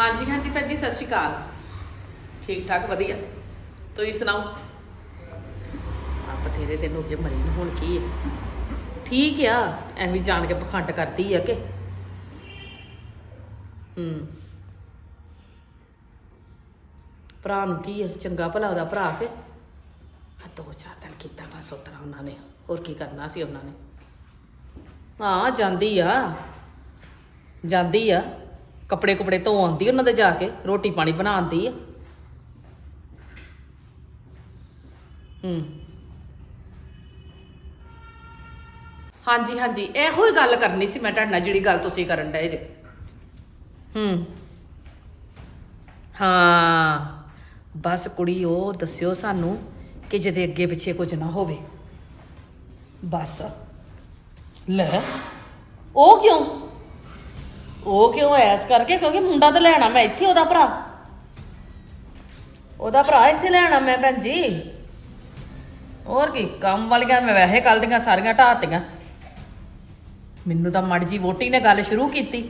ਹਾਂਜੀ ਹਾਂਜੀ ਭੈਣ ਜੀ, ਸਤਿ ਸ਼੍ਰੀ ਅਕਾਲ। ਠੀਕ ਠਾਕ, ਵਧੀਆ। ਤੁਸੀਂ ਸੁਣਾਓ? ਆ ਬਥੇਰੇ ਦਿਨ ਹੋ ਗਏ, ਮਰੀ ਨੂੰ ਹੁਣ ਕੀ ਹੈ? ਠੀਕ ਆ, ਐਵੇਂ ਜਾਣ ਕੇ ਪਖੰਡ ਕਰਦੀ ਆ ਕਿ? ਹੂੰ। ਭਰਾ ਨੂੰ ਕੀ ਹੈ ਚੰਗਾ ਭਲਾ ਉਹਦਾ ਭਰਾ ਕੇ? ਆ ਦੋ ਚਾਰ ਦਿਨ ਕੀਤਾ ਬਸ ਉਤਰਾ ਉਹਨਾਂ ਨੇ, ਹੋਰ ਕੀ ਕਰਨਾ ਸੀ ਉਹਨਾਂ ਨੇ? ਹਾਂ, ਜਾਂਦੀ ਆ। ਜਾਂਦੀ ਆ। ਕੱਪੜੇ ਕੁਪੜੇ ਧੋ ਆਉਂਦੀ ਉਹਨਾਂ ਦੇ ਜਾ ਕੇ, ਰੋਟੀ ਪਾਣੀ ਬਣਾਉਂਦੀ ਆ। ਹੂੰ। ਹਾਂਜੀ ਹਾਂਜੀ, ਇਹੋ ਹੀ ਗੱਲ ਕਰਨੀ ਸੀ ਮੈਂ ਤੁਹਾਡੇ ਨਾਲ ਜਿਹੜੀ ਗੱਲ ਤੁਸੀਂ ਕਰਨ ਡਏ ਜੇ। ਹੂੰ। ਹਾਂ, ਬਸ ਕੁੜੀ, ਉਹ ਦੱਸਿਓ ਸਾਨੂੰ ਕਿ ਜਿਹਦੇ ਅੱਗੇ ਪਿੱਛੇ ਕੁਝ ਨਾ ਹੋਵੇ। ਬਸ। ਲੈ, ਉਹ ਕਿਉਂ? ਉਹ ਕਿਉਂ ਐਸ ਕਰਕੇ ਕਿਉਂਕਿ ਮੁੰਡਾ ਤਾਂ ਲੈਣਾ ਮੈਂ ਇੱਥੇ ਉਹਦਾ ਭਰਾ। ਉਹਦਾ ਭਰਾ ਇੱਥੇ ਲੈਣਾ ਮੈਂ ਭੈਣ ਜੀ। ਹੋਰ ਕੀ, ਕੰਮ ਵਾਲੀਆਂ ਮੈਂ ਵੈਸੇ ਕੱਲ ਦੀਆਂ ਸਾਰੀਆਂ ਢਾਤੀਆਂ ਮੈਨੂੰ ਤਾਂ ਮੜ ਜੀ ਵੋਟੀ ਨੇ ਗੱਲ ਸ਼ੁਰੂ ਕੀਤੀ।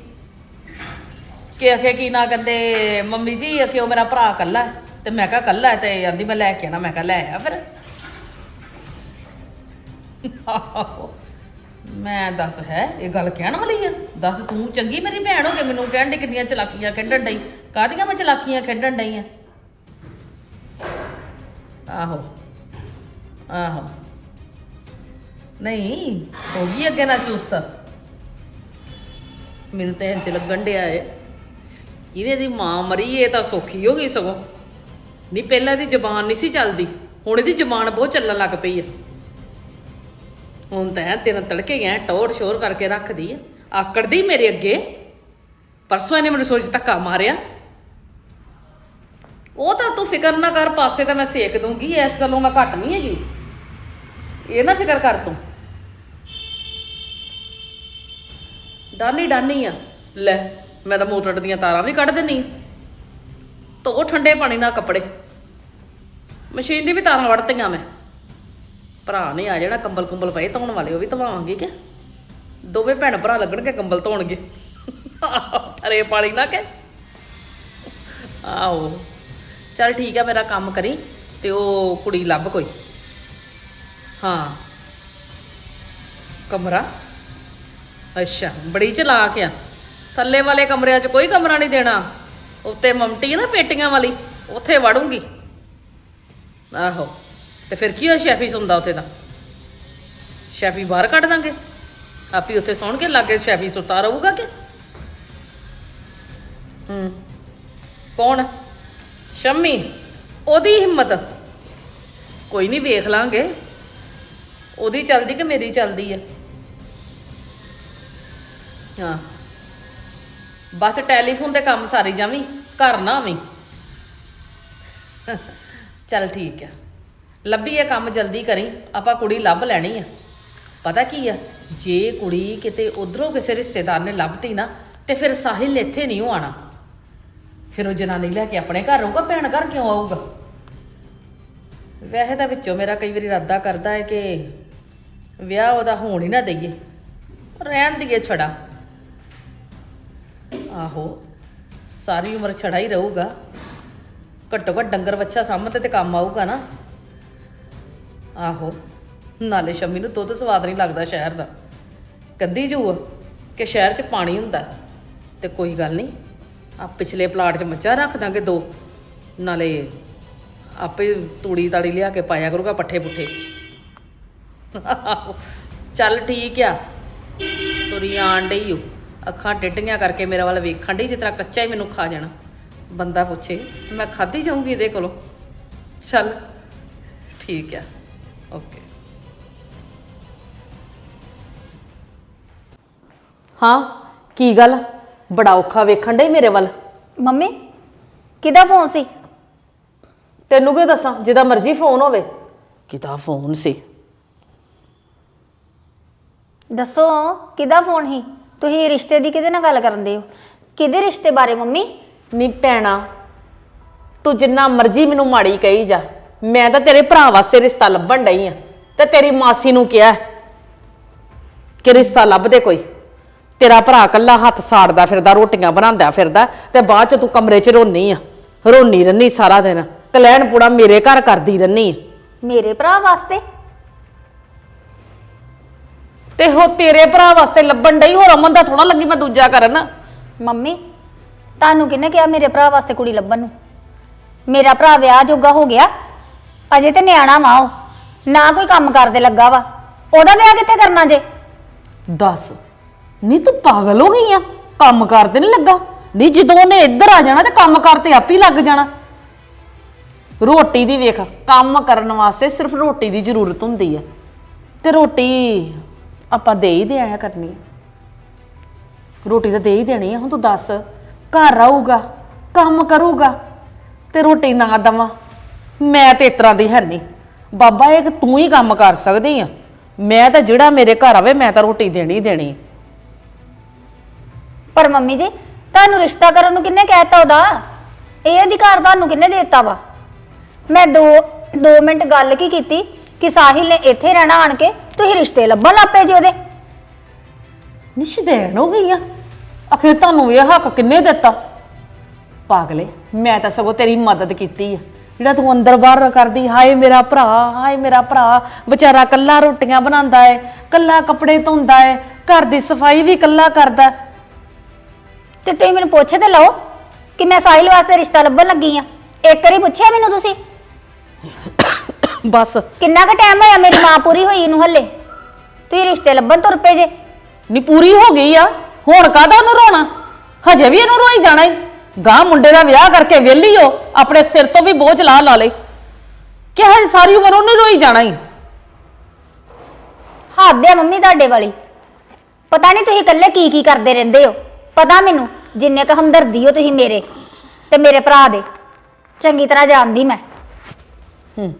ਕਿ ਅਖੇ ਕੀ ਨਾ ਕਹਿੰਦੇ, ਮੰਮੀ ਜੀ ਅਖੇ ਉਹ ਮੇਰਾ ਭਰਾ ਕੱਲਾ ਤੇ ਮੈਂ ਕਿਹਾ ਕੱਲਾ ਤੇ ਆਂਦੀ ਮੈਂ ਲੈ ਕੇ ਆਣਾ ਮੈਂ ਕਿਹਾ ਲੈ ਆ ਫਿਰ। ਆਹੋ। ਮੈਂ ਦੱਸ, ਹੈ, ਇਹ ਗੱਲ ਕਹਿਣ ਵਾਲੀ ਆ? ਦੱਸ, ਤੂੰ ਚੰਗੀ ਮੇਰੀ ਭੈਣ ਹੋ ਕੇ ਮੈਨੂੰ ਕਹਿਣ ਦੀ ਕਿੰਨੀਆਂ ਚਲਾਕੀਆਂ ਖੇਡਣ ਡਈ। ਕਾਹਦੀਆਂ ਮੈਂ ਚਲਾਕੀਆਂ ਖੇਡਣ ਡਈ ਆ? ਆਹੋ ਆਹੋ। ਨਹੀਂ, ਹੋ ਗਈ ਅੱਗੇ ਨਾ ਚੁਸਤ। ਮੈਨੂੰ ਤਾਂ ਇੰਜ ਲੱਗਣ ਡਿਆ ਏ। ਇਹਦੇ ਦੀ ਮਾਂ ਮਰੀ ਏ ਤਾਂ ਸੌਖੀ ਹੋ ਗਈ ਸਗੋਂ। ਨਹੀਂ, ਪਹਿਲਾਂ ਇਹਦੀ ਜ਼ਬਾਨ ਨਹੀਂ ਸੀ ਚੱਲਦੀ। ਹੁਣ ਇਹਦੀ ਜ਼ਬਾਨ ਬਹੁਤ ਚੱਲਣ ਲੱਗ ਪਈ ਹੈ ਹੁਣ ਤਾਂ ਐਂ ਦਿਨ ਤੜਕੇ ਗਿਆ ਟੋਰ ਸ਼ੋਰ ਕਰਕੇ ਰੱਖਦੀ ਆ ਆਕੜਦੀ ਮੇਰੇ ਅੱਗੇ। ਪਰਸੋਂ ਇਹਨੇ ਮੈਨੂੰ ਸੋਚ ਧੱਕਾ ਮਾਰਿਆ। ਉਹ ਤਾਂ ਤੂੰ ਫਿਕਰ ਨਾ ਕਰ, ਪਾਸੇ ਤਾਂ ਮੈਂ ਸੇਕ ਦੂੰਗੀ, ਇਸ ਗੱਲੋਂ ਮੈਂ ਘੱਟ ਨਹੀਂ ਹੈਗੀ। ਇਹ ਨਾ ਫਿਕਰ ਕਰ ਤੂੰ। ਡਾਨੀ ਡਾਨੀ ਆ। ਲੈ, ਮੈਂ ਤਾਂ ਮੋਟਰ ਦੀਆਂ ਤਾਰਾਂ ਵੀ ਕੱਢ ਦਿੰਨੀ। ਧੋ ਠੰਡੇ ਪਾਣੀ ਨਾਲ ਕੱਪੜੇ। ਮਸ਼ੀਨ ਦੀ ਵੀ ਤਾਰਾਂ ਵੜਤੀਆਂ ਮੈਂ। ਭਰਾ ਨੇ ਆ ਜਿਹੜਾ ਕੰਬਲ ਕੁੰਬਲ ਪਏ ਧੋਣ ਵਾਲੇ, ਉਹ ਵੀ ਧਵਾਵਾਂਗੇ ਕਿ? ਦੋਵੇਂ ਭੈਣ ਭਰਾ ਲੱਗਣਗੇ, ਕੰਬਲ ਧੋਣਗੇ। ਅਰੇ ਪਾਲੀ ਨਾ ਕੇ? ਆਓ ਚਲ ਠੀਕ ਆ, ਮੇਰਾ ਕੰਮ ਕਰੀ ਤੇ ਉਹ ਕੁੜੀ ਲੱਭ ਕੋਈ। ਹਾਂ। ਕਮਰਾ? ਅੱਛਾ, ਬੜੀ ਚਲਾਕ ਆ। ਥੱਲੇ ਵਾਲੇ ਕਮਰਿਆਂ 'ਚ ਕੋਈ ਕਮਰਾ ਨਹੀਂ ਦੇਣਾ। ਉੱਤੇ ਮਮਟੀ ਹੈ ਨਾ ਪੇਟੀਆਂ ਵਾਲੀ, ਉੱਥੇ ਵੜੂੰਗੀ। ਆਹੋ। ਤੇ ਫਿਰ ਕੀ ਹੋਇਆ? ਸ਼ੈਫੀ ਸੁਣਦਾ ਉੱਥੇ ਦਾ ਸ਼ੈਫੀ ਬਾਹਰ ਕੱਢ ਦਾਂਗੇ। ਆਪੀ ਉੱਥੇ ਸੌਣ ਕੇ ਲੱਗੇ ਸ਼ੈਫੀ ਸੁੱਤਾ ਰਹੂਗਾ ਕਿ? ਹੂੰ। ਕੌਣ? ਸ਼ੰਮੀ। ਉਹਦੀ ਹਿੰਮਤ। ਕੋਈ ਨਹੀਂ ਵੇਖ ਲਾਂਗੇ। ਉਹਦੀ ਚੱਲਦੀ ਕਿ ਮੇਰੀ ਚੱਲਦੀ ਆ? ਹਾਂ। ਬਸ ਟੈਲੀਫੋਨ ਤੇ ਕੰਮ ਸਾਰੀ ਜਾਵੀਂ ਘਰ ਨਾ ਆਵੀਂ। ਚੱਲ ਠੀਕ ਆ। ਲੱਭੀ ਇਹ ਕੰਮ ਜਲਦੀ ਕਰੀ, ਆਪਾਂ ਕੁੜੀ ਲੱਭ ਲੈਣੀ ਆ। ਪਤਾ ਕੀ ਆ? ਜੇ ਕੁੜੀ ਕਿਤੇ ਉਧਰੋਂ ਕਿਸੇ ਰਿਸ਼ਤੇਦਾਰ ਨੇ ਲੱਭਤੀ ਨਾ, ਤੇ ਫਿਰ ਸਾਹਿਲ ਇੱਥੇ ਨਹੀਂ ਉਹ ਆਣਾ ਫਿਰ ਉਹ ਜਨਾਨੀ ਲੈ ਕੇ ਆਪਣੇ ਘਰ ਰਹੂਗਾ, ਭੈਣ ਘਰ ਕਿਉਂ ਆਊਗਾ? ਵੈਸੇ ਤਾਂ ਵਿੱਚੋਂ ਮੇਰਾ ਕਈ ਵਾਰੀ ਇਰਾਦਾ ਕਰਦਾ ਹੈ ਕਿ ਵਿਆਹ ਉਹਦਾ ਹੋਣ ਹੀ ਨਾ ਦਈਏ। ਰਹਿਣ ਦੀਏ ਛੜਾ। ਆਹੋ, ਸਾਰੀ ਉਮਰ ਛੜਾ ਹੀ ਰਹੂਗਾ। ਘੱਟੋ ਘੱਟ ਡੰਗਰ ਵੱਛਾ ਸਾਹਮਣੇ ਤੇ ਕੰਮ ਆਊਗਾ ਨਾ। ਆਹੋ, ਨਾਲੇ ਸ਼ੰਮੀ ਨੂੰ ਦੁੱਧ ਸਵਾਦ ਨਹੀਂ ਲੱਗਦਾ ਸ਼ਹਿਰ ਦਾ। ਕੰਦੀ ਜੂ ਆ ਕਿ ਸ਼ਹਿਰ 'ਚ ਪਾਣੀ ਹੁੰਦਾ ਤੇ ਕੋਈ ਗੱਲ ਨਹੀਂ ਆ ਪਿਛਲੇ ਪਲਾਟ 'ਚ ਮੱਝਾਂ ਰੱਖ ਦਾਂਗੇ ਦੋ। ਨਾਲੇ ਆਪੇ ਤੂੜੀ ਤਾੜੀ ਲਿਆ ਕੇ ਪਾਇਆ ਕਰੂਗਾ ਪੱਠੇ ਪੁੱਠੇ। ਚੱਲ ਠੀਕ ਆ। ਤੁਰੀ ਆਣ ਡਈ ਓ। ਅੱਖਾਂ ਟਿੱਡੀਆਂ ਕਰਕੇ ਮੇਰੇ ਵੱਲ ਵੇਖਣ ਡਈ, ਜਿਸ ਤਰ੍ਹਾਂ ਕੱਚਾ ਹੀ ਮੈਨੂੰ ਖਾ ਜਾਣਾ। ਬੰਦਾ ਪੁੱਛੇ, ਮੈਂ ਖਾਧੀ ਜਾਊਂਗੀ ਇਹਦੇ ਕੋਲੋਂ? ਚੱਲ, ਠੀਕ ਆ। ਓਕੇ ਹਾਂ ਕੀ ਗੱਲ? ਬੜਾ ਔਖਾ ਵੇਖਣ ਡਈ ਮੇਰੇ ਵੱਲ। ਮੰਮੀ ਕਿਹਦਾ ਫੋਨ ਸੀ? ਤੈਨੂੰ ਕਿਉਂ ਦੱਸਾਂ? ਜਿਹਦਾ ਮਰਜ਼ੀ ਫੋਨ ਹੋਵੇ। ਕਿਦਾ ਫੋਨ ਸੀ? ਦੱਸੋ ਕਿਹਦਾ ਫੋਨ ਸੀ? ਤੁਸੀਂ ਰਿਸ਼ਤੇ ਦੀ ਕਿਹਦੇ ਨਾਲ ਗੱਲ ਕਰਦੇ ਹੋ? ਕਿਹਦੇ ਰਿਸ਼ਤੇ ਬਾਰੇ ਮੰਮੀ? ਨੀ ਭੈਣਾ ਤੂੰ ਜਿੰਨਾ ਮਰਜ਼ੀ ਮੈਨੂੰ ਮਾੜੀ ਕਹੀ ਜਾ। ਮੈਂ ਤਾਂ ਤੇਰੇ ਭਰਾ ਵਾਸਤੇ ਰਿਸ਼ਤਾ ਲੱਭਣ ਡਈ ਆ। ਤੇ ਤੇਰੀ ਮਾਸੀ ਨੂੰ ਕਿਹਾ ਕਿ ਰਿਸ਼ਤਾ ਲੱਭ ਦੇ ਕੋਈ। ਤੇਰਾ ਭਰਾ ਕੱਲਾ ਹੱਥ ਸਾੜਦਾ ਫਿਰਦਾ ਰੋਟੀਆਂ ਬਣਾਉਂਦਾ ਫਿਰਦਾ ਤੇ ਬਾਅਦ ਚ ਤੂੰ ਕਮਰੇ 'ਚ ਰੋਨੀ ਆ। ਰੋਨੀ ਰੰਨੀ ਸਾਰਾ ਦਿਨ। ਕਲੈਣ ਪੂੜਾ ਮੇਰੇ ਘਰ ਕਰਦੀ ਰੰਨੀ ਮੇਰੇ ਭਰਾ ਵਾਸਤੇ? ਤੇ ਹੋ ਤੇਰੇ ਭਰਾ ਵਾਸਤੇ ਲੱਭਣ ਡਈ ਹੋਰ ਅਮਨ ਦਾ ਥੋੜਾ ਲੱਗੀ ਮੈਂ ਦੂਜਾ ਕਰਨ। ਮੰਮੀ ਤੁਹਾਨੂੰ ਕਿਹਨੇ ਕਿਹਾ ਮੇਰੇ ਭਰਾ ਵਾਸਤੇ ਕੁੜੀ ਲੱਭਣ ਨੂੰ? ਮੇਰਾ ਭਰਾ ਵਿਆਹ ਜੋਗਾ ਹੋ ਗਿਆ। ਅਜੇ ਤੇ ਨਿਆਣਾ ਵਾ ਉਹ। ਨਾ ਕੋਈ ਕੰਮ ਕਰਦੇ ਲੱਗਾ ਵਾ। ਉਹਦਾ ਵਿਆਹ ਕਿੱਥੇ ਕਰਨਾ ਜੇ? ਦੱਸ। ਨਹੀਂ ਤੂੰ ਪਾਗਲ ਹੋ ਗਈ ਆ। ਕੰਮ ਕਰਦੇ ਤੇ ਨਹੀਂ ਲੱਗਾ। ਨਹੀਂ ਜਦੋਂ ਉਹਨੇ ਇੱਧਰ ਆ ਜਾਣਾ ਤੇ ਕੰਮ ਕਰ ਤੇ ਹੀ ਲੱਗ ਜਾਣਾ। ਰੋਟੀ ਦੀ ਵੇਖ, ਕੰਮ ਕਰਨ ਵਾਸਤੇ ਸਿਰਫ ਰੋਟੀ ਦੀ ਜ਼ਰੂਰਤ ਹੁੰਦੀ ਆ। ਤੇ ਰੋਟੀ ਆਪਾਂ ਦੇ ਹੀ ਦੇਣਾ ਕਰਨੀ ਆ। ਰੋਟੀ ਤਾਂ ਦੇ ਹੀ ਦੇਣੀ ਆ। ਹੁਣ ਤੂੰ ਦੱਸ, ਘਰ ਆਊਗਾ, ਕੰਮ ਕਰੂਗਾ ਤੇ ਰੋਟੀ ਨਾ ਦਵਾਂ। ਮੈਂ ਤੇ ਇਸ ਤਰ੍ਹਾਂ ਦੀ ਹੈ ਨਹੀਂ। ਬਾਬਾ ਇਹ ਤੂੰ ਹੀ ਕੰਮ ਕਰ ਸਕਦੀ ਆ। ਮੈਂ ਤਾਂ ਜਿਹੜਾ ਮੇਰੇ ਘਰ ਆਵੇ ਮੈਂ ਤਾਂ ਰੋਟੀ ਦੇਣੀ ਹੀ ਦੇਣੀ। ਪਰ ਮੰਮੀ ਜੀ ਤੁਹਾਨੂੰ ਰਿਸ਼ਤਾ ਕਰਨ ਨੂੰ ਕਿੰਨੇ ਕਹਿਤਾ ਉਹਦਾ? ਇਹ ਅਧਿਕਾਰ ਤੁਹਾਨੂੰ ਕਿੰਨੇ ਦਿੱਤਾ ਵਾ? ਮੈਂ 2 2 ਮਿੰਟ ਗੱਲ ਕੀ ਕੀਤੀ ਕਿ ਸਾਹਿਲ ਨੇ ਇੱਥੇ ਰਹਿਣਾ ਆਣ ਕੇ ਤੁਸੀਂ ਰਿਸ਼ਤੇ ਲੱਭਣ ਲੱਪੇ ਜੀ ਉਹਦੇ। ਨਿਸ਼ਦੈਣ ਹੋ ਗਈ ਆ। ਅਖੇ ਤੁਹਾਨੂੰ ਇਹ ਹੱਕ ਕਿੰਨੇ ਦਿੱਤਾ? ਪਾਗਲੇ ਮੈਂ ਤਾਂ ਸਗੋਂ ਤੇਰੀ ਮਦਦ ਕੀਤੀ ਆ। ਜਿਹੜਾ ਤੂੰ ਅੰਦਰ ਬਾਹਰ ਕਰਦੀ ਹਾਏ ਮੇਰਾ ਭਰਾ ਹਾਏ ਮੇਰਾ ਭਰਾ ਵਿਚਾਰਾ ਕੱਲਾ ਰੋਟੀਆਂ ਬਣਾਉਂਦਾ ਏ ਕੱਲਾ ਕੱਪੜੇ ਧੋਂਦਾ ਏ ਘਰ ਦੀ ਸਫ਼ਾਈ ਵੀ ਕੱਲਾ ਕਰਦਾ। ਤੇ ਤੁਸੀਂ ਮੈਨੂੰ ਪੁੱਛ ਤੇ ਲਓ ਕਿ ਮੈਂ ਸਾਹਿਲ ਵਾਸਤੇ ਰਿਸ਼ਤਾ ਲੱਭਣ ਲੱਗੀ ਆ। ਇੱਕ ਵਾਰੀ ਪੁੱਛਿਆ ਮੈਨੂੰ ਤੁਸੀਂ? ਬਸ। ਕਿੰਨਾ ਕੁ ਟਾਈਮ ਹੋਇਆ ਮੇਰੀ ਮਾਂ ਪੂਰੀ ਹੋਈ ਨੂੰ ਹੱਲੇ? ਤੁਸੀਂ ਰਿਸ਼ਤੇ ਲੱਭਣ ਤੁਰ ਪਏ ਜੇ। ਨੀ ਪੂਰੀ ਹੋ ਗਈ ਆ ਹੁਣ ਕਾਹਦਾ ਉਹਨੂੰ ਰੋਣਾ? ਹਜੇ ਵੀ ਇਹਨੂੰ ਰੋਈ ਜਾਣਾ ਈ। ਗਾਂ ਮੁੰਡੇ ਦਾ ਵਿਆਹ ਕਰਕੇ ਵਿਹਲੀ ਹੋ ਆਪਣੇ ਸਿਰ ਤੋਂ ਵੀ ਬੋਝ ਲਾ ਲਾ ਲੈ ਕਿ ਹਜੇ ਸਾਰੀ ਉਮਰ ਉਹਨੂੰ ਰੋਈ ਜਾਣਾ ਈ। ਹੱਦ ਹੈ ਮੰਮੀ ਤੁਹਾਡੇ ਵਾਲੀ। ਪਤਾ ਨਹੀਂ ਤੁਸੀਂ ਇਕੱਲੇ ਕੀ ਕੀ ਕਰਦੇ ਰਹਿੰਦੇ ਹੋ। ਪਤਾ ਮੈਨੂੰ ਜਿੰਨੇ ਕ ਹਮਦਰਦੀ ਹੋ ਤੁਸੀਂ ਮੇਰੇ ਤੇ ਮੇਰੇ ਭਰਾ ਦੇ। ਚੰਗੀ ਤਰ੍ਹਾਂ ਜਾਣਦੀ ਮੈਂ। ਹੂੰ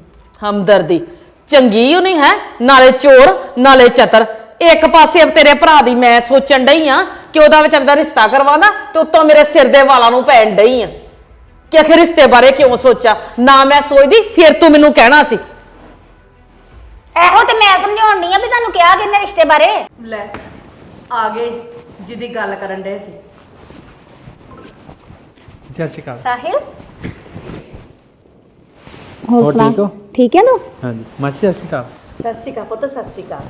ਹਮਦਰਦੀ। ਚੰਗੀ ਉਹ ਨਹੀਂ ਹੈ ਨਾਲੇ ਚੋਰ ਨਾਲੇ ਚਤਰ। ਇੱਕ ਪਾਸੇ ਅਬ ਤੇਰੇ ਭਰਾ ਦੀ ਮੈਂ ਸੋਚਣ ਡਈ ਆ ਕਿ ਉਹਦਾ ਵਿਚਾਰ ਦਾ ਰਿਸ਼ਤਾ ਕਰਵਾਦਾ ਤੇ ਉੱਤੋਂ ਮੇਰੇ ਸਿਰ ਦੇ ਵਾਲਾਂ ਨੂੰ ਪੈਣ ਡਈ ਆ। ਕਿ ਆਖਿਰ ਰਿਸ਼ਤੇ ਬਾਰੇ ਕਿਉਂ ਸੋਚਾ? ਨਾ ਮੈਂ ਸੋਚਦੀ ਫਿਰ ਤੂੰ ਮੈਨੂੰ ਕਹਿਣਾ ਸੀ। ਇਹੋ ਤੇ ਮੈਂ ਸਮਝਾਉਣ ਨਹੀਂ ਆ ਵੀ ਤੁਹਾਨੂੰ ਕਿਹਾ ਕਿੰਨੇ ਰਿਸ਼ਤੇ ਬਾਰੇ। ਲੈ ਆ ਗਏ ਜਿਹਦੀ ਗੱਲ ਕਰਨ ਡੇ ਸੀ। ਸਤਿ ਸ਼੍ਰੀ ਅਕਾਲ। ਸਾਹਿਲ? ਹੋਰ ਠੀਕ ਹੋ? ਠੀਕ ਹੈ ਤੂੰ? ਹਾਂਜੀ ਮਾਸੀ ਸਤਿ ਸ਼੍ਰੀ ਅਕਾਲ। ਸਤਿ ਸ਼੍ਰੀ ਅਕਾਲ ਪੁੱਤ ਸਤਿ ਸ਼੍ਰੀ ਅਕਾਲ।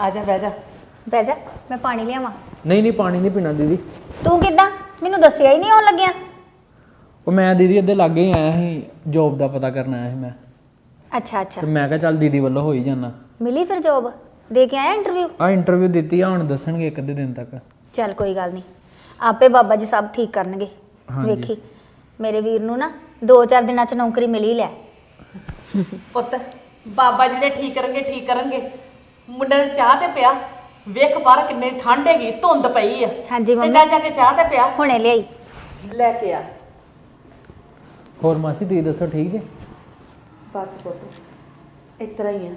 ਆ ਜਾ ਬਹਿ ਜਾ। ਬਹਿ ਜਾ ਮੈਂ ਪਾਣੀ ਲਿਆਵਾਂ। ਨਹੀਂ ਨਹੀਂ ਪਾਣੀ ਨਹੀਂ ਪੀਣਾ ਦੀਦੀ। ਤੂੰ ਕਿੱਦਾਂ? ਮੈਨੂੰ ਦੱਸਿਆ ਹੀ ਨਹੀਂ ਆਉਣ ਲੱਗਿਆ। ਉਹ ਮੈਂ ਦੀਦੀ ਅੱਧੇ ਲਾਗੇ ਹੀ ਆਇਆ ਸੀ ਜੋਬ ਦਾ ਪਤਾ ਕਰਨ ਆਇਆ ਸੀ ਮੈਂ। ਅੱਛਾ ਅੱਛਾ। ਤੇ ਮੈਂ ਕਿਹਾ ਚੱਲ ਦੀਦੀ ਵੱਲੋਂ ਹੋ ਹੀ ਜਾਣਾ ਮਿਲੀ ਫਿਰ ਜੋਬ ਦੇ ਕੇ ਆਇਆ ਇੰਟਰਵਿਊ ਆ ਇੰਟਰਵਿਊ ਦਿੱਤੀ ਆ ਹੁਣ ਦੱਸਣਗੇ ਇੱਕ ਅੱਧੇ ਦਿਨ ਤੱਕ। ਚੱਲ ਕੋਈ ਗੱਲ ਨਹੀਂ। ਆਪੇ ਬਾਬਾ ਜੀ ਸਭ ਠੀਕ ਕਰਨਗੇ। ਹਾਂਜੀ। ਵੇਖੀ ਮੇਰੇ ਵੀਰ ਨੂੰ ਨਾ 2-4 ਦਿਨਾਂ ਚ ਨੌਕਰੀ ਮਿਲ ਹੀ ਲੈ। ਪੁੱਤ ਬਾਬਾ ਜਿਹੜੇ ਠੀਕ ਕਰਨਗੇ ਠੀਕ ਕਰਨਗੇ। ਮੁੰਡੇ ਨੂੰ ਚਾਹ ਤੇ ਪਿਆ। ਵੇਖ ਬਾਹਰ ਕਿੰਨੇ ਠੰਡ ਹੈਗੀ ਧੁੰਦ ਪਈ ਆ। ਹਾਂਜੀ ਤੇ ਮੰਮੀ। ਜਾ ਜਾ ਕੇ ਚਾਹ ਤੇ ਪਿਆ। ਹੁਣੇ ਲਿਆਈ। ਲੈ ਕੇ ਆ। ਹੋਰ ਮਾਸੀ ਤੁਸੀਂ ਦੱਸੋ ਠੀਕ ਜੇ ਬਸ ਪੁੱਤ ਇਸ ਤਰ੍ਹਾਂ ਹੀ ਆ।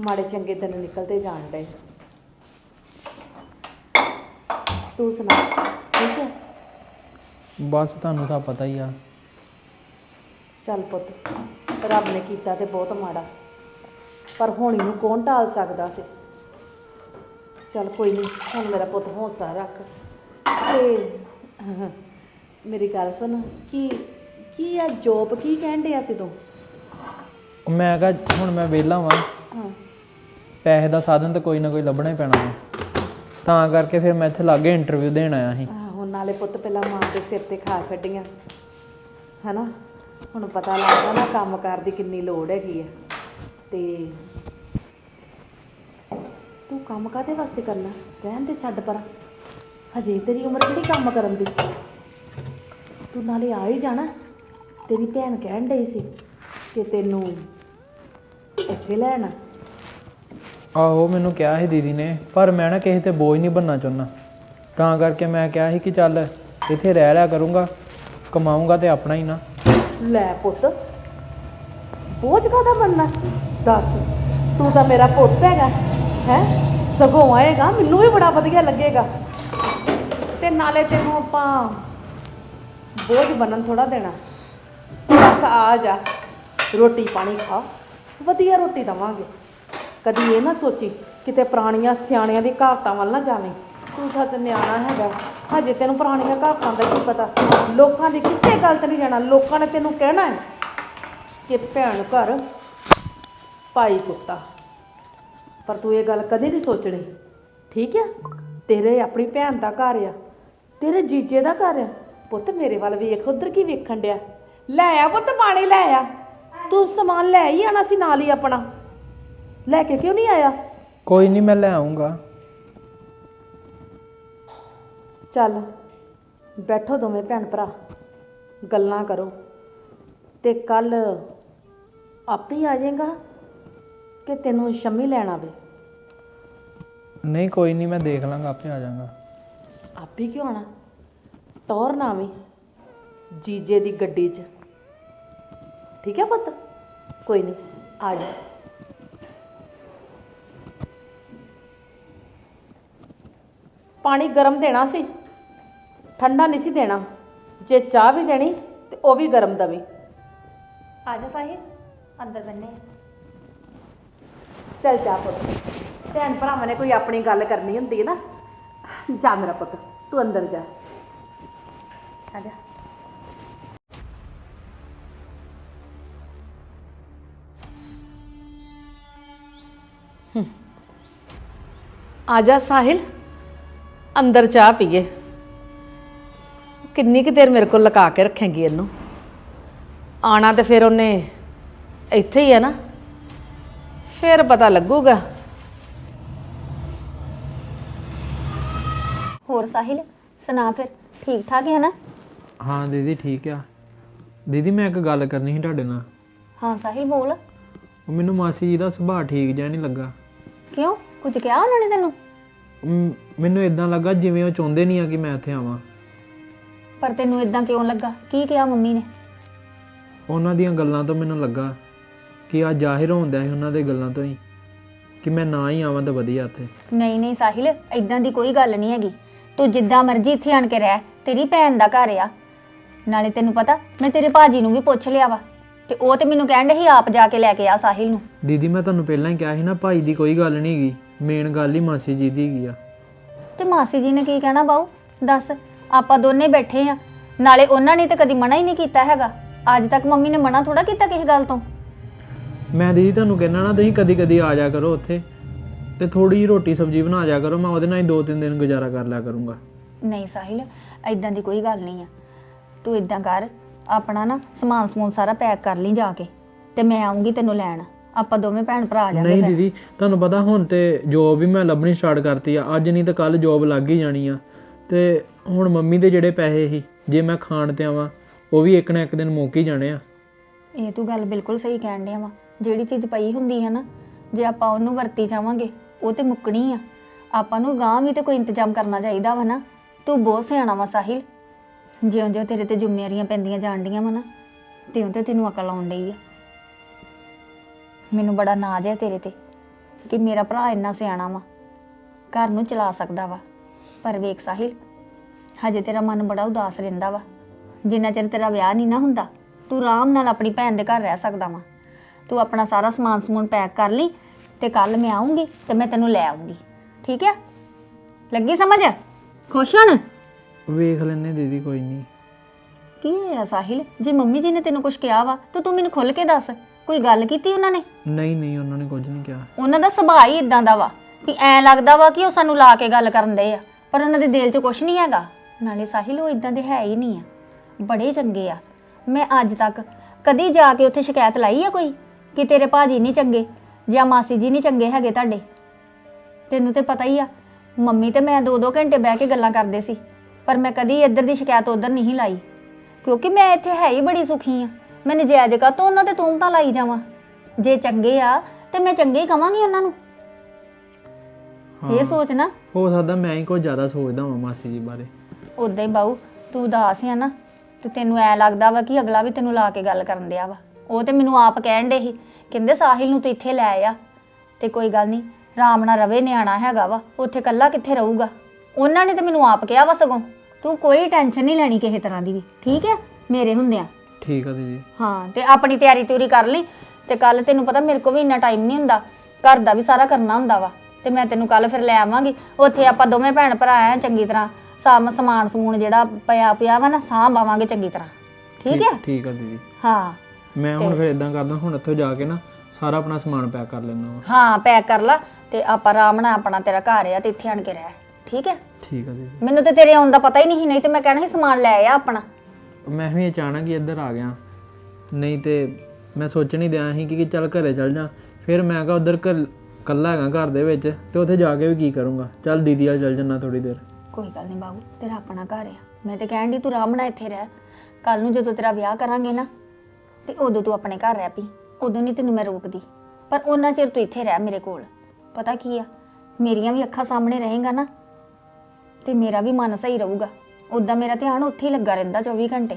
ਮਾੜੇ ਚੰਗੇ ਦਿਨ ਨਿਕਲਦੇ ਜਾਣ ਡੇ ਤੂੰ ਸੁਣਾ ਠੀਕ ਹੈ? ਬਸ ਤੁਹਾਨੂੰ ਤਾਂ ਪਤਾ ਹੀ ਆ। ਚੱਲ ਪੁੱਤ ਰੱਬ ਨੇ ਕੀਤਾ ਤੇ ਬਹੁਤ ਮਾੜਾ। ਪਰ ਹੋਣੀ ਨੂੰ ਕੌਣ ਟਾਲ ਸਕਦਾ ਸੀ? ਚੱਲ ਕੋਈ ਨਹੀਂ ਹੁਣ ਮੇਰਾ ਪੁੱਤ ਹੌਸਲਾ ਰੱਖ। ਤੇ ਮੇਰੀ ਗੱਲ ਸੁਣ ਕੀ ਕੀ ਆ ਜੋਬ ਕੀ ਕਹਿਣ ਡਿਆ ਸੀ ਤੂੰ? ਮੈਂ ਕਿਹਾ ਹੁਣ ਮੈਂ ਵਿਹਲਾ ਵਾਂ। ਹਾਂ। ਪੈਸੇ ਦਾ ਸਾਧਨ ਤਾਂ ਕੋਈ ਨਾ ਕੋਈ ਲੱਭਣਾ ਹੀ ਪੈਣਾ ਵਾ। ਤਾਂ ਕਰਕੇ ਫਿਰ ਮੈਂ ਇੱਥੇ ਲਾਗੇ ਇੰਟਰਵਿਊ ਦੇਣ ਆਇਆ ਸੀ। ਹੁਣ ਨਾਲੇ ਪੁੱਤ ਪਹਿਲਾਂ ਮਾਂ ਦੇ ਸਿਰ ਤੇ ਖਾ ਛੱਡੀਆਂ। ਹੈਨਾ? ਹੁਣ ਪਤਾ ਲੱਗਦਾ ਨਾ ਕੰਮਕਾਰ ਦੀ ਕਿੰਨੀ ਲੋੜ ਹੈਗੀ ਆ। ਤੇ ਤੂੰ ਕੰਮ ਕਾਦੇ ਵਾਸਤੇ ਕਰਨਾ? ਰਹਿਣ ਦੇ ਛੱਡ ਪਰਾਂ। ਹਜੇ ਤੇਰੀ ਉਮਰ ਕਿਹੜੀ ਕੰਮ ਕਰਨ ਦੀ? ਤੂੰ ਨਾਲੇ ਆ ਹੀ ਜਾਣਾ। ਤੇਰੀ ਭੈਣ ਕਹਿਣ ਡਈ ਸੀ ਕਿ ਤੈਨੂੰ ਇੱਥੇ ਲੈਣਾ ਆਹੋ ਮੈਨੂੰ ਕਿਹਾ ਸੀ ਦੀਦੀ ਨੇ ਪਰ ਮੈਂ ਨਾ ਕਿਸੇ ਤੇ ਬੋਝ ਨਹੀਂ ਬਣਨਾ ਚਾਹੁੰਦਾ। ਤਾਂ ਕਰਕੇ ਮੈਂ ਕਿਹਾ ਸੀ ਕਿ ਚੱਲ ਇੱਥੇ ਰਹਿ ਲਿਆ ਕਰੂੰਗਾ ਕਮਾਊਂਗਾ ਤੇ ਆਪਣਾ ਹੀ ਨਾ। ਲੈ ਪੁੱਤ ਬੋਝ ਕਾਦਾ ਬੰਨਾ ਦੱਸ, ਤੂੰ ਤਾਂ ਮੇਰਾ ਪੁੱਤ ਹੈਗਾ, ਹੈ? ਸਗੋਂ ਆਏਗਾ, ਮੈਨੂੰ ਵੀ ਬੜਾ ਵਧੀਆ ਲੱਗੇਗਾ। ਤੇ ਨਾਲੇ ਤੈਨੂੰ ਆਪਾਂ ਬੋਝ ਬਣਨ ਥੋੜਾ ਦੇਣਾ। ਬਸ ਆ ਜਾ, ਰੋਟੀ ਪਾਣੀ ਖਾ, ਵਧੀਆ ਰੋਟੀ ਦਵਾਂਗੇ। ਕਦੀ ਇਹ ਨਾ ਸੋਚੀ ਕਿਤੇ ਪੁਰਾਣੀਆਂ ਸਿਆਣਿਆਂ ਦੀ ਕਹਾਵਤਾਂ ਵੱਲ ਨਾ ਜਾਵੇਂ। ਤੂੰ ਸੱਚ ਨਿਆਣਾ ਹੈਗਾ, ਹਜੇ ਤੈਨੂੰ ਪੁਰਾਣੀਆਂ ਕਹਾਵਤਾਂ ਦਾ ਕੀ ਪਤਾ? ਲੋਕਾਂ ਦੀ ਕਿਸੇ ਗੱਲ ਤੇ ਨਹੀਂ ਜਾਣਾ, ਲੋਕਾਂ ਨੇ ਤੈਨੂੰ ਕਹਿਣਾ ਹੈ ਕਿ ਭੈਣ ਘਰ ਭਾਈ ਕੁੱਤਾ ਪਰ ਤੂੰ ਇਹ ਗੱਲ ਕਦੇ ਨਹੀਂ ਸੋਚਣੀ। ਠੀਕ ਹੈ ਤੇਰੇ ਆਪਣੀ ਭੈਣ ਦਾ ਘਰ ਆ। ਤੇਰੇ ਜੀਜੇ ਦਾ ਘਰ ਆ। ਪੁੱਤ ਮੇਰੇ ਵੱਲ ਵੇਖ ਉਧਰ ਕੀ ਵੇਖਣ ਡਿਆ? ਲੈ ਆ ਪੁੱਤ ਪਾਣੀ ਲੈ ਆ। ਤੂੰ ਸਮਾਨ ਲੈ ਹੀ ਆਣਾ ਸੀ ਨਾਲ ਹੀ ਆਪਣਾ। ਲੈ ਕੇ ਕਿਉਂ ਨਹੀਂ ਆਇਆ? ਕੋਈ ਨਹੀਂ ਮੈਂ ਲੈ ਆਉਂਗਾ ਚੱਲ ਬੈਠੋ ਦੋਵੇਂ ਭੈਣ ਭਰਾ। ਗੱਲਾਂ ਕਰੋ। ਤੇ ਕੱਲ ਆਪੇ ਆ ਜਾਏਗਾ। ਕਿ ਤੈਨੂੰ ਸ਼ੰਮੀ ਲੈਣ ਆਵੇ? ਨਹੀਂ ਕੋਈ ਨਹੀਂ ਮੈਂ ਦੇਖ ਲਾਂਗਾ ਆਪੇ ਆ ਜਾਵਾਂਗਾ। ਆਪੇ ਕਿਉਂ ਆਣਾ ਟੌਰ ਨਾ ਆਵੀਂ ਜੀਜੇ ਦੀ ਗੱਡੀ 'ਚ। ਠੀਕ ਹੈ ਪੁੱਤ? ਕੋਈ ਨਹੀਂ ਆ ਜਾ। ਪਾਣੀ ਗਰਮ ਦੇਣਾ ਸੀ। ਠੰਡਾ ਨਹੀਂ ਸੀ ਦੇਣਾ। ਜੇ ਚਾਹ ਵੀ ਦੇਣੀ ਤੇ ਉਹ ਵੀ ਗਰਮ ਦਵੀ। ਆ ਜਾ ਸਾਹਿਲ ਅੰਦਰ ਬੰਨੇ ਚੱਲ ਜਾ ਪੁੱਤ। ਭੈਣ ਭਰਾਵਾਂ ਨੇ ਕੋਈ ਆਪਣੀ ਗੱਲ ਕਰਨੀ ਹੁੰਦੀ ਹੈ ਨਾ, ਜਾ ਮੇਰਾ ਪੁੱਤ, ਤੂੰ ਅੰਦਰ ਜਾ। ਆ ਜਾ। ਆ ਜਾ ਸਾਹਿਲ, ਅੰਦਰ ਚਾਹ ਪੀਏ। ਕਿੰਨੀ ਕੁ ਦੇਰ ਮੇਰੇ ਕੋਲ ਲਗਾ ਕੇ ਰੱਖੇਂਗੀ ਇਹਨੂੰ? ਆਣਾ ਤੇ ਫਿਰ ਉਹਨੇ ਇੱਥੇ ਹੀ ਹੈ ਨਾ। ਫਿਰ ਪਤਾ ਲੱਗੂਗਾ। ਹੋਰ ਸਾਹਿਲ ਸੁਣਾ ਫਿਰ ਠੀਕ ਠਾਕ ਹੈ ਨਾ? ਹਾਂ ਦੀਦੀ ਠੀਕ ਆ। ਦੀਦੀ ਮੈਂ ਇੱਕ ਗੱਲ ਕਰਨੀ ਸੀ ਤੁਹਾਡੇ ਨਾਲ। ਹਾਂ ਸਾਹਿਲ ਬੋਲ। ਉਹ ਮੈਨੂੰ ਮਾਸੀ ਜੀ ਦਾ ਸੁਭਾਅ ਠੀਕ ਜਿਹਾ ਨਹੀਂ ਲੱਗਾ। ਕਿਉਂ? ਕੁਝ ਕਿਹਾ ਉਹਨਾਂ ਨੇ ਤੈਨੂੰ? ਮ- ਮੈਨੂੰ ਇਦਾਂ ਲੱਗਾ ਜਿਵੇਂ ਉਹ ਚਾਹੁੰਦੇ ਨਹੀਂ ਆ ਕਿ ਮੈਂ ਇੱਥੇ ਆਵਾਂ। ਪਰ ਤੈਨੂੰ ਇਦਾਂ ਕਿਉਂ ਲੱਗਾ? ਕੀ ਕਿਹਾ ਮੰਮੀ ਨੇ? ਉਹਨਾਂ ਦੀਆਂ ਗੱਲਾਂ ਤੋਂ ਮੈਨੂੰ ਲੱਗਾ ਕਿ ਆ ਜ਼ਾਹਿਰ ਹੁੰਦਾ ਹੈ ਉਹਨਾਂ ਦੇ ਗੱਲਾਂ ਤੋਂ ਹੀ ਕਿ ਮੈਂ ਨਾ ਹੀ ਆਵਾਂ ਤਾਂ ਵਧੀਆ ਇੱਥੇ ਨਹੀਂ ਨਹੀਂ ਸਾਹਿਲ ਇਦਾਂ ਦੀ ਕੋਈ ਗੱਲ ਨਹੀਂ ਹੈਗੀ। ਤੂੰ ਜਿੱਦਾਂ ਮਰਜ਼ੀ ਇੱਥੇ ਆਣ ਕੇ ਰਹਿ ਤੇਰੀ ਭੈਣ ਦਾ ਘਰ ਆ। ਨਾਲੇ ਤੈਨੂੰ ਪਤਾ ਮੈਂ ਤੇਰੇ ਭਾਜੀ ਨੂੰ ਵੀ ਪੁੱਛ ਲਿਆ ਵਾ ਤੇ ਉਹ ਤੇ ਮੈਨੂੰ ਕਹਿਣ ਡੇ ਸੀ ਆਪ ਜਾ ਕੇ ਲੈ ਕੇ ਆ ਸਾਹਿਲ ਨੂੰ। ਦੀਦੀ ਮੈਂ ਤੁਹਾਨੂੰ ਪਹਿਲਾਂ ਹੀ ਕਿਹਾ ਸੀ ਨਾ ਭਾਈ ਦੀ ਕੋਈ ਗੱਲ ਨਹੀਂ ਹੈਗੀ ਮੇਨ ਗੱਲ ਹੀ ਮਾਸੀ ਜੀ ਦੀ ਹੈਗੀ ਆ। ਤੇ ਮਾਸੀ ਜੀ ਨੇ ਕੀ ਕਹਿਣਾ ਬਾਊ? ਦੱਸ ਆਪਾਂ ਦੋਨੇ ਬੈਠੇ ਆ ਨਾਲੇ ਉਹਨਾਂ ਨੇ ਤੇ ਕਦੀ ਮਨਾ ਹੀ ਨਹੀਂ ਕੀਤਾ ਹੈਗਾ। ਅੱਜ ਤੱਕ ਮੰਮੀ ਨੇ ਮਨਾ ਥੋੜਾ ਕੀਤਾ ਕਿਸੇ ਗੱਲ ਤੋਂ? ਮੈਂ ਦੀਦੀ ਤੁਹਾਨੂੰ ਕਹਿਣਾ ਨਾ ਤੁਸੀਂ ਕਦੀ ਕਦੀ ਆ ਜਾ ਕਰੋ ਉੱਥੇ ਤੇ ਥੋੜੀ ਜਿਹੀ ਰੋਟੀ ਸਬਜ਼ੀ ਬਣਾ ਜਾ ਕਰੋ ਮੈਂ ਉਹਦੇ ਨਾਲ ਹੀ ਦੋ ਤਿੰਨ ਦਿਨ ਗੁਜ਼ਾਰਾ ਕਰ ਲਿਆ ਕਰੂੰਗਾ। ਨਹੀਂ ਸਾਹਿਲ ਐਦਾਂ ਦੀ ਕੋਈ ਗੱਲ ਨਹੀਂ ਆ। ਤੂੰ ਇਦਾਂ ਕਰ ਆਪਣਾ ਨਾ ਸਮਾਨ ਸਮੂਨ ਸਾਰਾ ਪੈਕ ਕਰ ਲਈ ਜਾ ਕੇ ਤੇ ਮੈਂ ਆਉਂਗੀ ਤੈਨੂੰ ਲੈਣ। ਆਪਾਂ ਦੋਵੇਂ ਭੈਣ ਭਰਾ ਆ ਜਾਾਂਗੇ ਨਹੀਂ ਫਿਰ। ਦੀਦੀ ਤੁਹਾਨੂੰ ਪਤਾ ਹੁਣ ਤੇ ਜੋਬ ਵੀ ਮੈਂ ਲੱਭਣੀ ਸਟਾਰਟ ਕਰਤੀ ਆ ਅੱਜ ਨਹੀਂ ਤਾਂ ਕੱਲ ਜੋਬ ਲੱਗ ਹੀ ਜਾਣੀ ਆ। ਤੇ ਹੁਣ ਮੰਮੀ ਦੇ ਜਿਹੜੇ ਪੈਸੇ ਸੀ ਜੇ ਮੈਂ ਖਾਣ ਤੇ ਆਵਾਂ ਉਹ ਵੀ ਇੱਕ ਨਾ ਇੱਕ ਦਿਨ ਮੁੱਕ ਹੀ ਜਾਣੇ ਆ। ਇਹ ਤੂੰ ਗੱਲ ਬਿਲਕੁਲ ਸਹੀ ਕਹਿਣ ਡਿਆ ਵਾ। ਜਿਹੜੀ ਚੀਜ਼ ਪਈ ਹੁੰਦੀ ਹੈ ਨਾ, ਜੇ ਆਪਾਂ ਉਹਨੂੰ ਵਰਤੀ ਜਾਵਾਂਗੇ, ਉਹ ਤੇ ਮੁੱਕਣੀ ਆ। ਆਪਾਂ ਨੂੰ ਗਾਂ ਵੀ ਤੇ ਕੋਈ ਇੰਤਜ਼ਾਮ ਕਰਨਾ ਚਾਹੀਦਾ ਵਾ ਨਾ। ਤੂੰ ਬਹੁਤ ਸਿਆਣਾ ਵਾ ਸਾਹਿਲ। ਜਿਉਂ ਜਿਉਂ ਤੇਰੇ ਤੇ ਜ਼ਿੰਮੇਵਾਰੀਆਂ ਪੈਂਦੀਆਂ ਜਾਣਡੀਆਂ ਵਾ ਨਾ, ਤਿਉਂ ਤੇ ਤੈਨੂੰ ਅਕਲ ਆਉਣ ਡਈ ਆ। ਮੈਨੂੰ ਬੜਾ ਨਾਜ਼ ਹੈ ਤੇਰੇ ਤੇ ਕਿ ਮੇਰਾ ਭਰਾ ਇੰਨਾ ਸਿਆਣਾ ਵਾ। ਘਰ ਨੂੰ ਚਲਾ ਸਕਦਾ ਵਾ। ਪਰ ਵੇਖ ਸਾਹਿਲ, ਹਜੇ ਤੇਰਾ ਮਨ ਬੜਾ ਉਦਾਸ ਰਹਿੰਦਾ ਵਾ। ਜਿੰਨਾ ਚਿਰ ਤੇਰਾ ਵਿਆਹ ਨਹੀਂ ਨਾ ਹੁੰਦਾ, ਤੂੰ ਆਰਾਮ ਨਾਲ ਆਪਣੀ ਭੈਣ ਦੇ ਘਰ ਰਹਿ ਸਕਦਾ ਵਾ। ਤੂੰ ਆਪਣਾ ਸਾਰਾ ਸਮਾਨ ਸਮੂਨ ਪੈਕ ਕਰ ਲਈ ਤੇ ਕੱਲ ਮੈਂ ਆਉਂਗੀ ਤੇ ਮੈਂ ਤੈਨੂੰ ਲੈ ਆਉਂਗੀ ਠੀਕ ਹੈ ਲੱਗੀ ਸਮਝ? ਖੁਸ਼ ਹਣ? ਵੇਖ ਲੈਨੇ ਦੀਦੀ ਕੋਈ ਨਹੀਂ। ਕੀ ਹੋਇਆ ਸਾਹਿਲ? ਜੇ ਮੰਮੀ ਜੀ ਨੇ ਤੈਨੂੰ ਕੁਝ ਕਿਹਾ ਵਾ ਤਾਂ ਤੂੰ ਮੈਨੂੰ ਖੁੱਲ ਕੇ ਦੱਸ। ਕੋਈ ਗੱਲ ਕੀਤੀ ਉਹਨਾਂ ਨੇ? ਨਹੀਂ ਨਹੀਂ ਉਹਨਾਂ ਨੇ ਕੁਝ ਨਹੀਂ ਕਿਹਾ। ਉਹਨਾਂ ਦਾ ਸੁਭਾਅ ਹੀ ਇਦਾਂ ਦਾ ਵਾ ਵੀ ਐ ਲੱਗਦਾ ਵਾ ਕਿ ਉਹ ਸਾਨੂੰ ਲਾ ਕੇ ਗੱਲ ਕਰਨ ਦੇ ਆ ਪਰ ਉਹਨਾਂ ਦੇ ਦਿਲ 'ਚ ਕੁਝ ਨਹੀਂ ਹੈਗਾ। ਨਾਲੇ ਸਾਹਿਲ ਉਹ ਇਦਾਂ ਦੇ ਹੈ ਹੀ ਨਹੀਂ ਆ। ਬੜੇ ਚੰਗੇ ਆ। ਮੈਂ ਅੱਜ ਤੱਕ ਕਦੀ ਜਾ ਕੇ ਉੱਥੇ ਸ਼ਿਕਾਇਤ ਲਾਈ ਆ ਕੋਈ? ਕਿ ਤੇਰੇ ਭਾਜੀ ਨਹੀਂ ਚੰਗੇ ਜਾਂ ਮਾਸੀ ਜੀ ਨਹੀਂ ਚੰਗੇ ਹੈਗੇ ਤੁਹਾਡੇ? ਤੈਨੂੰ ਤੇ ਪਤਾ ਹੀ ਆ ਮੰਮੀ ਤੇ ਮੈਂ ਦੋ ਦੋ ਘੰਟੇ ਬਹਿ ਕੇ ਗੱਲਾਂ ਕਰਦੇ ਸੀ ਪਰ ਮੈਂ ਕਦੀ ਇੱਧਰ ਦੀ ਸ਼ਿਕਾਇਤ ਉੱਧਰ ਨਹੀਂ ਲਾਈ। ਕਿਉਂਕਿ ਮੈਂ ਇੱਥੇ ਹੈ ਹੀ ਬੜੀ ਸੁਖੀ ਆ ਮੈਂ ਨਜਾਇਜ਼ ਕਾ ਤੋਂ ਉਹਨਾਂ ਤੇ ਤੂੰ ਤਾਂ ਲਾਈ ਜਾਵਾਂ? ਜੇ ਚੰਗੇ ਆ ਤੇ ਮੈਂ ਚੰਗੇ ਹੀ ਕਵਾਂਗੀ ਉਹਨਾਂ ਨੂੰ। ਇਹ ਸੋਚ ਨਾ। ਹੋ ਸਕਦਾ ਮੈਂ ਹੀ ਕੁਝ ਜ਼ਿਆਦਾ ਸੋਚਦਾ ਹਾਂ ਮਾਸੀ ਜੀ ਬਾਰੇ। ਉਦਾਂ ਹੀ ਬਾਊ ਤੂੰ ਉਦਾਸ ਆ ਨਾ ਤੇ ਤੈਨੂੰ ਐ ਲੱਗਦਾ ਵਾ ਕਿ ਅਗਲਾ ਵੀ ਤੈਨੂੰ ਲਾ ਕੇ ਗੱਲ ਕਰਨ ਦਿਆ ਵਾ। ਉਹ ਤੇ ਮੈਨੂੰ ਆਪ ਕਹਿਣ ਦੇ ਸੀ ਕਹਿੰਦੇ ਸਾਹਿਲ ਨੂੰ ਤੂੰ ਇੱਥੇ ਲੈ ਆ। ਤੇ ਕੋਈ ਗੱਲ ਨਹੀਂ ਰਾਮ ਨਾਲ ਰਵੇ ਨਿਆਣਾ ਹੈਗਾ ਵਾ ਉੱਥੇ ਕੱਲਾ ਕਿੱਥੇ ਰਹੂਗਾ? ਉਹਨਾਂ ਨੇ ਤੇ ਮੈਨੂੰ ਆਪ ਕਿਹਾ ਵਾ ਸਗੋਂ ਤੂੰ ਕੋਈ ਟੈਨਸ਼ਨ ਨਹੀਂ ਲੈਣੀ ਕਿਸੇ ਤਰ੍ਹਾਂ ਦੀ ਵੀ ਠੀਕ ਹੈ ਮੇਰੇ ਹੁੰਦਿਆਂ। ਠੀਕ ਆ ਦੀਦੀ। ਹਾਂ ਤੇ ਆਪਣੀ ਤਿਆਰੀ ਤਿਉਰੀ ਕਰ ਲਈ ਤੇ ਕੱਲ ਤੈਨੂੰ ਪਤਾ ਮੇਰੇ ਕੋਲ ਵੀ ਇੰਨਾ ਟਾਈਮ ਨਹੀਂ ਹੁੰਦਾ ਘਰ ਦਾ ਵੀ ਸਾਰਾ ਕਰਨਾ ਹੁੰਦਾ ਵਾ ਤੇ ਮੈਂ ਤੈਨੂੰ ਕੱਲ ਫਿਰ ਲੈ ਆਵਾਂਗੀ। ਉੱਥੇ ਆਪਾਂ ਦੋਵੇਂ ਭੈਣ ਭਰਾ ਆ ਚੰਗੀ ਤਰ੍ਹਾਂ ਸਾਮ ਸਮਾਨ ਸਮੂਨ ਜਿਹੜਾ ਪਿਆ ਪਿਆ ਵਾ ਨਾ ਸਾਂਭ ਆਵਾਂਗੇ ਚੰਗੀ ਤਰ੍ਹਾਂ। ਠੀਕ ਹੈ ਠੀਕ ਆ ਦੀਦੀ। ਹਾਂ। ਮੈਂ ਹੁਣ ਫਿਰ ਇਦਾਂ ਕਰਦਾ ਹੁਣ ਇੱਥੋਂ ਜਾ ਕੇ ਨਾ ਸਾਰਾ ਆਪਣਾ ਸਮਾਨ ਪੈਕ ਕਰ ਲੈਂਦਾ ਵਾ। ਹਾਂ ਪੈਕ ਕਰ ਲਾ ਤੇ ਆਪਾਂ ਆਰਾਮ ਨਾਲ ਆਪਣਾ ਤੇਰਾ ਘਰ ਆ ਤੇ ਇੱਥੇ ਆਣ ਕੇ ਰਹਿ। ਠੀਕ ਹੈ ਠੀਕ ਆ ਦੀਦੀ ਮੈਨੂੰ ਤੇ ਤੇਰੇ ਆਉਣ ਦਾ ਪਤਾ ਹੀ ਨਹੀਂ ਸੀ ਨਹੀਂ ਤੇ ਮੈਂ ਕਹਿਣਾ ਸੀ ਸਮਾਨ ਲੈ ਆ ਆਪਣਾ। ਮੈਂ ਵੀ ਅਚਾਨਕ ਹੀ ਇੱਧਰ ਆ ਗਿਆ। ਨਹੀਂ ਤੇ ਮੈਂ ਸੋਚਣ ਹੀ ਦਿਆ ਸੀ ਕਿ ਚੱਲ ਘਰੇ ਚੱਲ ਜਾ। ਫਿਰ ਮੈਂ ਕਿਹਾ ਉਧਰ ਕੱਲਾ ਹੈਗਾ ਘਰ ਦੇ ਵਿੱਚ ਤੇ ਉੱਥੇ ਜਾ ਕੇ ਵੀ ਕੀ ਕਰੂੰਗਾ। ਚੱਲ ਦੀਦੀ ਆ ਚੱਲ ਜੰਨਾ ਥੋੜੀ ਦੇਰ। ਕੋਈ ਗੱਲ ਨਹੀਂ ਬਾਬੂ ਤੇਰਾ ਆਪਣਾ ਘਰ ਆ। ਮੈਂ ਤੇ ਕਹਿਣ ਦੀ ਤੂੰ ਆਰਾਮ ਨਾਲ ਇੱਥੇ ਰਹਿ। ਕੱਲ ਨੂੰ ਜਦੋਂ ਤੇਰਾ ਵਿਆਹ ਕਰਾਂਗੇ ਨਾ ਤੇ ਉਦੋਂ ਤੂੰ ਆਪਣੇ ਘਰ ਰਹਿ ਪਈ ਉਦੋਂ ਨਹੀਂ ਤੈਨੂੰ ਮੈਂ ਰੋਕਦੀ। ਪਰ ਉਹਨਾਂ ਚਿਰ ਤੂੰ ਇੱਥੇ ਰਹਿ ਮੇਰੇ ਕੋਲ। ਪਤਾ ਕੀ ਆ? ਮੇਰੀਆਂ ਵੀ ਅੱਖਾਂ ਸਾਹਮਣੇ ਰਹੇਗਾ ਨਾ ਤੇ ਮੇਰਾ ਵੀ ਮਨ ਸਹੀ ਰਹੂਗਾ। ਉਦਾਂ ਮੇਰਾ ਧਿਆਨ ਉੱਥੇ ਹੀ ਲੱਗਾ ਰਹਿੰਦਾ 24 ਘੰਟੇ।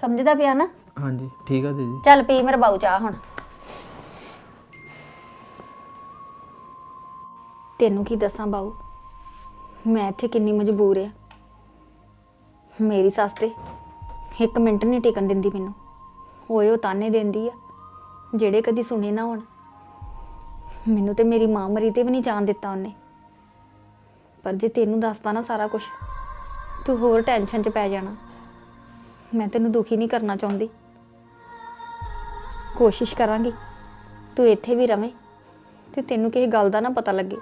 ਸਮਝਦਾ ਪਿਆ ਨਾ? ਹਾਂਜੀ ਠੀਕ ਆ ਦੀਦੀ। ਚੱਲ ਪੀ ਮੇਰਾ ਬਾਊ ਚਾਹ ਹੁਣ। ਤੈਨੂੰ ਕੀ ਦੱਸਾਂ ਬਾਊ? ਮੈਂ ਇੱਥੇ ਕਿੰਨੀ ਮਜਬੂਰ ਆ। ਮੇਰੀ ਸੱਸ ਤੇ ਇੱਕ ਮਿੰਟ ਨਹੀਂ ਟਿਕਣ ਦਿੰਦੀ ਮੈਨੂੰ। ਹੋਏ ਉਹ ਤਾਨੇ ਦਿੰਦੀ ਆ, ਜਿਹੜੇ ਕਦੀ ਸੁਣੇ ਨਾ ਹੋਣ। ਮੈਨੂੰ ਤੇ ਮੇਰੀ ਮਾਂ ਮਰੀ ਤੇ ਵੀ ਨਹੀਂ ਜਾਣ ਦਿੱਤਾ ਉਹਨੇ। ਪਰ ਜੇ ਤੈਨੂੰ ਦੱਸਦਾ ਨਾ ਸਾਰਾ ਕੁਝ ਤੂੰ ਹੋਰ ਟੈਨਸ਼ਨ 'ਚ ਪੈ ਜਾਣਾ। ਮੈਂ ਤੈਨੂੰ ਦੁਖੀ ਨਹੀਂ ਕਰਨਾ ਚਾਹੁੰਦੀ। ਕੋਸ਼ਿਸ਼ ਕਰਾਂਗੀ, ਤੂੰ ਇੱਥੇ ਵੀ ਰਵੇਂ, ਤੇ ਤੈਨੂੰ ਕਿਸੇ ਗੱਲ ਦਾ ਨਾ ਪਤਾ ਲੱਗੇ।